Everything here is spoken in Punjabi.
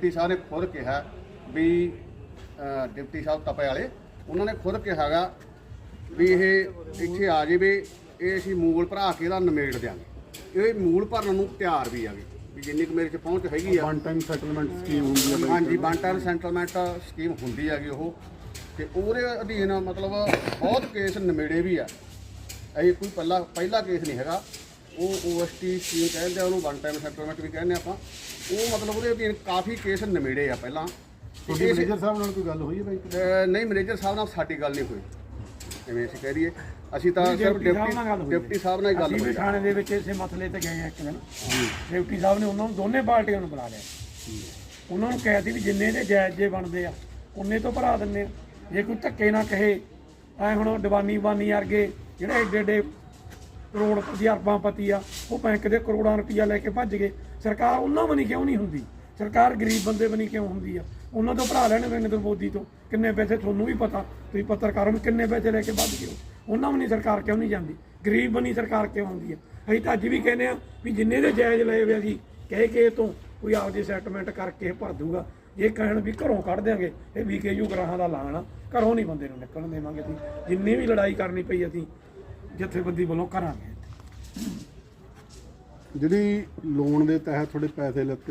ਡਿਪਟੀ ਸਾਹਿਬ ਨੇ ਖੁਦ ਕਿਹਾ ਵੀ ਡਿਪਟੀ ਸਾਹਿਬ ਤਪੇ ਵਾਲੇ ਉਹਨਾਂ ਨੇ ਖੁਦ ਕਿਹਾਗਾ ਵੀ ਇਹ ਇੱਥੇ ਆ ਜਾਵੇ ਇਹ ਅਸੀਂ ਮੂਲ ਭਰਾ ਕੇ ਇਹਦਾ ਨਿਮੇੜ ਦਿਆਂਗੇ। ਇਹ ਮੂਲ ਭਰਨ ਨੂੰ ਤਿਆਰ ਵੀ ਆਗੇ ਵੀ ਜਿੰਨੀ ਕੁ ਮੇਰੇ ਚ ਪਹੁੰਚ ਹੈਗੀ ਆ। ਵਨ ਟਾਈਮ ਸੈਟਲਮੈਂਟ ਸਕੀਮ ਹੁੰਦੀ ਹੈ। ਹਾਂਜੀ ਵਨ ਟਾਈਮ ਸੈਟਲਮੈਂਟ ਸਕੀਮ ਹੁੰਦੀ ਹੈਗੀ ਉਹ। ਤੇ ਉਹਦੇ ਅਧੀਨ ਮਤਲਬ ਬਹੁਤ ਕੇਸ ਨਿਮੇੜੇ ਵੀ ਆ। ਇਹ ਕੋਈ ਪਹਿਲਾ ਪਹਿਲਾ ਕੇਸ ਨਹੀਂ ਹੈਗਾ। ਉਹ ਓਐਸਟੀ ਸਕੀਮ ਕਹਿੰਦੇ ਆ ਉਹਨੂੰ ਵਨ ਟਾਈਮ ਸੈਟਲਮੈਂਟ ਵੀ ਕਹਿੰਦੇ ਆਪਾਂ। ਉਹ ਮਤਲਬ ਉਹਦੇ ਅਧੀਨ ਕਾਫੀ ਕੇਸ ਨਿਮੇੜੇ ਆ ਪਹਿਲਾਂ। ਤੁਹਾਡੀ ਮੈਨੇਜਰ ਸਾਹਿਬ ਨਾਲ ਕੋਈ ਗੱਲ ਹੋਈ ਹੈ ਬਈ? ਅਹ ਨਹੀਂ ਮੈਨੇਜਰ ਸਾਹਿਬ ਨਾਲ ਸਾਡੀ ਗੱਲ ਨਹੀਂ ਹੋਈ। ਜਿਵੇਂ ਅਸੀਂ ਕਹਿ ਦਈਏ ਅਸੀਂ ਤਾਂ ਸਿਰਫ ਡਿਪਟੀ ਸਾਹਿਬ ਨਾਲ ਗੱਲ ਡਿਪਟੀ ਹੋਈ ਡਿਪਟੀ ਸਾਹਿਬ ਨਾਲ ਹੀ ਗੱਲ ਅਸੀਂ ਵੀ ਹੋਈ। ਥਾਣੇ ਦੇ ਵਿੱਚ ਇਸੇ ਮਸਲੇ ਤੇ ਗਏ ਆ ਇੱਕ ਦਿਨ। ਡਿਪਟੀ ਸਾਹਿਬ ਨੇ ਉਹਨਾਂ ਨੂੰ ਦੋਨੇ ਪਾਰਟੀਆਂ ਨੂੰ ਬੁਲਾ ਲਿਆ। ਉਹਨਾਂ ਨੂੰ ਕਿਹਾ ਸੀ ਵੀ ਜਿੰਨੇ ਦੇ ਜਾਇਜ਼ ਜੇ ਬਣਦੇ ਆ ਉਹਨੇ ਤੋਂ ਭਰਾ ਦਿੰਨੇ ਆ। ਜੇ ਕੋਈ ਧੱਕੇ ਨਾ ਕਹੇ ਐ ਹੁਣ ਦੀਵਾਨੀ ਬਾਨੀ ਵਰਗੇ ਜਿਹੜੇ ਏਡੇ ਏਡੇ ਕਰੋੜਪਤੀ ਅਰਬਾਂ ਪਤੀ ਆ, ਉਹ ਬੈਂਕ ਦੇ ਕਰੋੜਾਂ ਰੁਪਈਆ ਲੈ ਕੇ ਭੱਜ ਗਏ, ਸਰਕਾਰ ਉਹਨਾਂ ਬਣੀ ਕਿਉਂ ਨਹੀਂ ਹੁੰਦੀ? ਸਰਕਾਰ ਗਰੀਬ ਬੰਦੇ ਬਣੀ ਕਿਉਂ ਹੁੰਦੀ ਆ? ਉਹਨਾਂ ਤੋਂ ਭਰਾ ਲੈਣ ਨਰਿੰਦਰ ਮੋਦੀ ਤੋਂ, ਕਿੰਨੇ ਪੈਸੇ ਤੁਹਾਨੂੰ ਵੀ ਪਤਾ, ਤੁਸੀਂ ਪੱਤਰਕਾਰਾਂ ਨੂੰ ਕਿੰਨੇ ਪੈਸੇ ਲੈ ਕੇ ਵੱਧ ਗਏ ਉਹਨਾਂ ਬਣੀ ਸਰਕਾਰ ਕਿਉਂ ਨਹੀਂ ਜਾਂਦੀ? ਗਰੀਬ ਬਣੀ ਸਰਕਾਰ ਕਿਉਂ ਹੁੰਦੀ ਆ? ਅਸੀਂ ਤਾਂ ਅੱਜ ਵੀ ਕਹਿੰਦੇ ਆ ਵੀ ਜਿੰਨੇ ਦੇ ਜਾਇਜ਼ ਲਏ ਵੇ ਅਸੀਂ ਕਹਿ ਕੇ ਇਹ ਤੋਂ ਕੋਈ ਆਪਦੀ ਸੈਟਲਮੈਂਟ ਕਰਕੇ ਭਰ ਦੂਗਾ ਇਹ ਕਹਿਣ ਵੀ ਘਰੋਂ ਕੱਢ ਦਿਆਂਗੇ, ਇਹ ਵੀਕੇਯੂ ਗ੍ਰਾਹਾਂ ਦਾ ਲਾਣ ਘਰੋਂ ਨਹੀਂ ਬੰਦੇ ਨੂੰ ਨਿਕਲਣ ਦੇਵਾਂਗੇ ਅਸੀਂ। ਜਿੰਨੀ ਵੀ ਲੜਾਈ ਕਰਨੀ ਪਈ ਅਸੀਂ ਜਥੇਬੰਦੀ ਵੱਲੋਂ ਕਰਾਂਗੇ ਜਿਹੜੀ ਲੋਨ ਦੇ ਤਹਿਤ ਤੁਹਾਡੇ ਪੈਸੇ ਲੱਤੇ